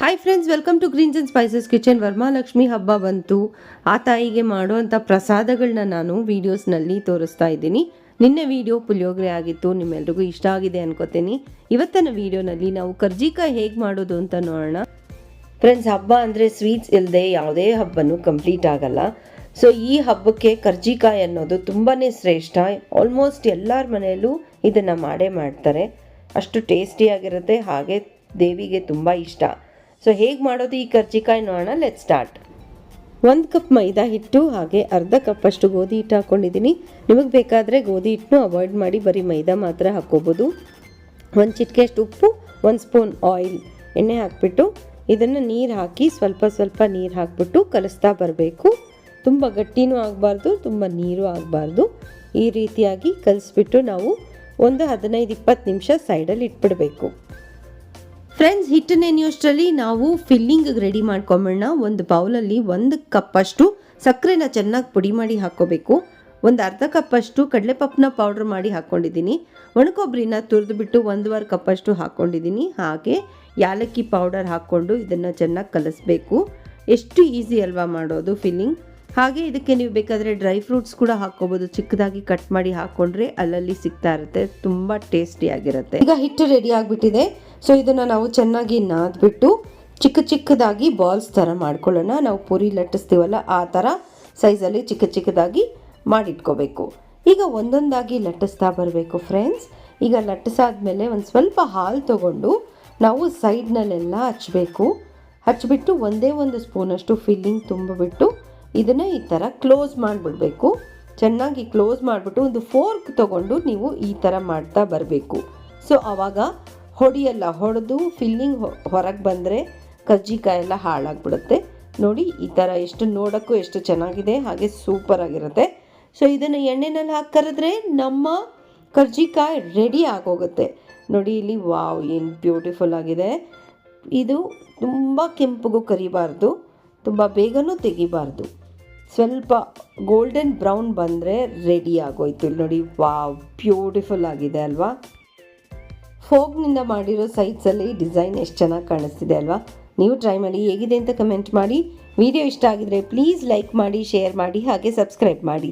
Hi friends welcome to greens and spices kitchen Varalakshmi ಹಬ್ಬ ಬಂತು. ಆ ತಾಯಿಗೆ ಮಾಡುವಂಥ ಪ್ರಸಾದಗಳನ್ನ ನಾನು ವೀಡಿಯೋಸ್ನಲ್ಲಿ ತೋರಿಸ್ತಾ ಇದ್ದೀನಿ. ನಿನ್ನೆ ವಿಡಿಯೋ ಪುಳಿಯೋಗರೆ ಆಗಿತ್ತು, ನಿಮ್ಮೆಲ್ರಿಗೂ ಇಷ್ಟ ಆಗಿದೆ ಅನ್ಕೋತೀನಿ. ಇವತ್ತಿನ ವಿಡಿಯೋನಲ್ಲಿ ನಾವು ಕರ್ಜಿಕಾಯಿ ಹೇಗೆ ಮಾಡೋದು ಅಂತ ನೋಡೋಣ. ಫ್ರೆಂಡ್ಸ್ ಹಬ್ಬ ಅಂದರೆ ಸ್ವೀಟ್ಸ್ ಇಲ್ಲದೆ ಯಾವುದೇ ಹಬ್ಬನೂ ಕಂಪ್ಲೀಟ್ ಆಗಲ್ಲ. ಸೊ ಈ ಹಬ್ಬಕ್ಕೆ ಕರ್ಜಿಕಾಯಿ ಅನ್ನೋದು ತುಂಬಾ ಶ್ರೇಷ್ಠ. ಆಲ್ಮೋಸ್ಟ್ ಎಲ್ಲರ ಮನೆಯಲ್ಲೂ ಇದನ್ನು ಮಾಡೇ ಮಾಡ್ತಾರೆ. ಅಷ್ಟು ಟೇಸ್ಟಿಯಾಗಿರುತ್ತೆ ಹಾಗೆ ದೇವಿಗೆ ತುಂಬ ಇಷ್ಟ. ಸೊ ಹೇಗೆ ಮಾಡೋದು ಈ ಕರ್ಜಿಕಾಯಿ ನೋಡೋಣ. ಲೆಟ್ ಸ್ಟಾರ್ಟ್ ಒಂದು ಕಪ್ ಮೈದಾ ಹಿಟ್ಟು, ಹಾಗೆ ಅರ್ಧ ಕಪ್ಪಷ್ಟು ಗೋಧಿ ಹಿಟ್ಟು ಹಾಕ್ಕೊಂಡಿದ್ದೀನಿ ನಿಮಗೆ ಬೇಕಾದರೆ ಗೋಧಿ ಹಿಟ್ಟನ್ನು ಅವಾಯ್ಡ್ ಮಾಡಿ ಬರೀ ಮೈದಾ ಮಾತ್ರ ಹಾಕ್ಕೋಬೋದು. ಒಂದು ಚಿಟಿಕೆಷ್ಟು ಉಪ್ಪು, ಒಂದು ಸ್ಪೂನ್ ಆಯಿಲ್ ಎಣ್ಣೆ ಹಾಕ್ಬಿಟ್ಟು ಇದನ್ನು ನೀರು ಹಾಕಿ ಸ್ವಲ್ಪ ಸ್ವಲ್ಪ ನೀರು ಹಾಕ್ಬಿಟ್ಟು ಕಲಿಸ್ತಾ ಬರಬೇಕು. ತುಂಬ ಗಟ್ಟಿನೂ ಆಗಬಾರ್ದು, ತುಂಬ ನೀರು ಆಗಬಾರ್ದು. ಈ ರೀತಿಯಾಗಿ ಕಲಿಸ್ಬಿಟ್ಟು ನಾವು ಒಂದು ಹದಿನೈದು ಇಪ್ಪತ್ತು ನಿಮಿಷ ಸೈಡಲ್ಲಿ ಇಟ್ಬಿಡಬೇಕು. ಫ್ರೆಂಡ್ಸ್ ಹಿಟ್ಟು ನೆನೆಯೋಷ್ಟರಲ್ಲಿ ನಾವು ಫಿಲ್ಲಿಂಗ್ ರೆಡಿ ಮಾಡ್ಕೊಂಬಿಡೋಣ ಒಂದು ಬೌಲಲ್ಲಿ ಒಂದು ಕಪ್ಪಷ್ಟು ಸಕ್ಕರೆನ ಚೆನ್ನಾಗಿ ಪುಡಿ ಮಾಡಿ ಹಾಕ್ಕೋಬೇಕು. ಒಂದು ಅರ್ಧ ಕಪ್ಪಷ್ಟು ಕಡಲೆಪಪ್ಪನ ಪೌಡ್ರ್ ಮಾಡಿ ಹಾಕ್ಕೊಂಡಿದ್ದೀನಿ. ಒಣಕೊಬ್ಬರಿನ ತುರಿದ್ಬಿಟ್ಟು ಒಂದೂವರೆ ಕಪ್ಪಷ್ಟು ಹಾಕ್ಕೊಂಡಿದ್ದೀನಿ. ಹಾಗೆ ಯಾಲಕ್ಕಿ ಪೌಡರ್ ಹಾಕ್ಕೊಂಡು ಇದನ್ನು ಚೆನ್ನಾಗಿ ಕಲಿಸ್ಬೇಕು. ಎಷ್ಟು ಈಸಿ ಅಲ್ವಾ ಮಾಡೋದು ಫಿಲ್ಲಿಂಗ್ ಹಾಗೆ ಇದಕ್ಕೆ ನೀವು ಬೇಕಾದರೆ ಡ್ರೈ ಫ್ರೂಟ್ಸ್ ಕೂಡ ಹಾಕ್ಕೋಬೋದು. ಚಿಕ್ಕದಾಗಿ ಕಟ್ ಮಾಡಿ ಹಾಕ್ಕೊಂಡ್ರೆ ಅಲ್ಲಲ್ಲಿ ಸಿಗ್ತಾ ಇರುತ್ತೆ. ತುಂಬ ಟೇಸ್ಟಿಯಾಗಿರುತ್ತೆ ಈಗ ಹಿಟ್ಟು ರೆಡಿ ಆಗಿಬಿಟ್ಟಿದೆ. ಇದನ್ನು ನಾವು ಚೆನ್ನಾಗಿ ನಾದ್ಬಿಟ್ಟು ಚಿಕ್ಕ ಚಿಕ್ಕದಾಗಿ ಬಾಲ್ಸ್ ಥರ ಮಾಡ್ಕೊಳ್ಳೋಣ. ನಾವು ಪೂರಿ ಲಟ್ಟಿಸ್ತೀವಲ್ಲ, ಆ ಥರ ಸೈಜಲ್ಲಿ ಚಿಕ್ಕ ಚಿಕ್ಕದಾಗಿ ಮಾಡಿಟ್ಕೋಬೇಕು. ಈಗ ಒಂದೊಂದಾಗಿ ಲಟ್ಟಿಸ್ತಾ ಬರಬೇಕು ಫ್ರೆಂಡ್ಸ್ ಈಗ ಲಟ್ಟಿಸಾದ್ಮೇಲೆ ಒಂದು ಸ್ವಲ್ಪ ಹಾಲು ತಗೊಂಡು ನಾವು ಸೈಡ್ನಲ್ಲೆಲ್ಲ ಹಚ್ಚಬೇಕು ಹಚ್ಚಿಬಿಟ್ಟು ಒಂದೇ ಒಂದು ಸ್ಪೂನಷ್ಟು ಫಿಲ್ಲಿಂಗ್ ತುಂಬಿಬಿಟ್ಟು ಇದನ್ನು ಈ ಥರ ಕ್ಲೋಸ್ ಮಾಡಿಬಿಡ್ಬೇಕು. ಚೆನ್ನಾಗಿ ಕ್ಲೋಸ್ ಮಾಡಿಬಿಟ್ಟು ಒಂದು ಫೋರ್ಕ್ ತೊಗೊಂಡು ನೀವು ಈ ಥರ ಮಾಡ್ತಾ ಬರಬೇಕು. ಸೊ ಆವಾಗ ಹೊಡಿಯಲ್ಲ ಹೊಡೆದು ಫಿಲ್ಲಿಂಗ್ ಹೊರಗೆ ಬಂದರೆ ಕಜ್ಜಿಕಾಯಿ ಎಲ್ಲ ಹಾಳಾಗ್ಬಿಡುತ್ತೆ. ನೋಡಿ, ಈ ಥರ ಎಷ್ಟು ನೋಡೋಕ್ಕೂ ಎಷ್ಟು ಚೆನ್ನಾಗಿದೆ, ಹಾಗೆ ಸೂಪರ್ ಆಗಿರುತ್ತೆ. ಸೊ ಇದನ್ನು ಎಣ್ಣೆನಲ್ಲಿ ಹಾಕಿ ಕರೆದ್ರೆ ನಮ್ಮ ಕರ್ಜಿಕಾಯಿ ರೆಡಿ ಆಗೋಗುತ್ತೆ. ನೋಡಿ, ಇಲ್ಲಿ ವಾವ್ ಏನು ಬ್ಯೂಟಿಫುಲ್ ಆಗಿದೆ. ಇದು ತುಂಬ ಕೆಂಪಗೂ ಕರಿಬಾರ್ದು, ತುಂಬ ಬೇಗನೂ ತೆಗಿಬಾರ್ದು. ಸ್ವಲ್ಪ ಗೋಲ್ಡನ್ ಬ್ರೌನ್ ಬಂದರೆ ರೆಡಿ ಆಗೋಯ್ತು. ನೋಡಿ ವಾವ್ ಬ್ಯೂಟಿಫುಲ್ ಆಗಿದೆ ಅಲ್ವಾ? ಫೋಗ್ನಿಂದ ಮಾಡಿರೋ ಸೈಡ್ಸಲ್ಲಿ ಡಿಸೈನ್ ಎಷ್ಟು ಚೆನ್ನಾಗಿ ಕಾಣಿಸ್ತಿದೆ ಅಲ್ವಾ? ನೀವು ಟ್ರೈ ಮಾಡಿ, ಹೇಗಿದೆ ಅಂತ ಕಮೆಂಟ್ ಮಾಡಿ. ವಿಡಿಯೋ ಇಷ್ಟ ಆಗಿದ್ರೆ ಪ್ಲೀಸ್ ಲೈಕ್ ಮಾಡಿ ಶೇರ್ ಮಾಡಿ, ಹಾಗೆ ಸಬ್ಸ್ಕ್ರೈಬ್ ಮಾಡಿ.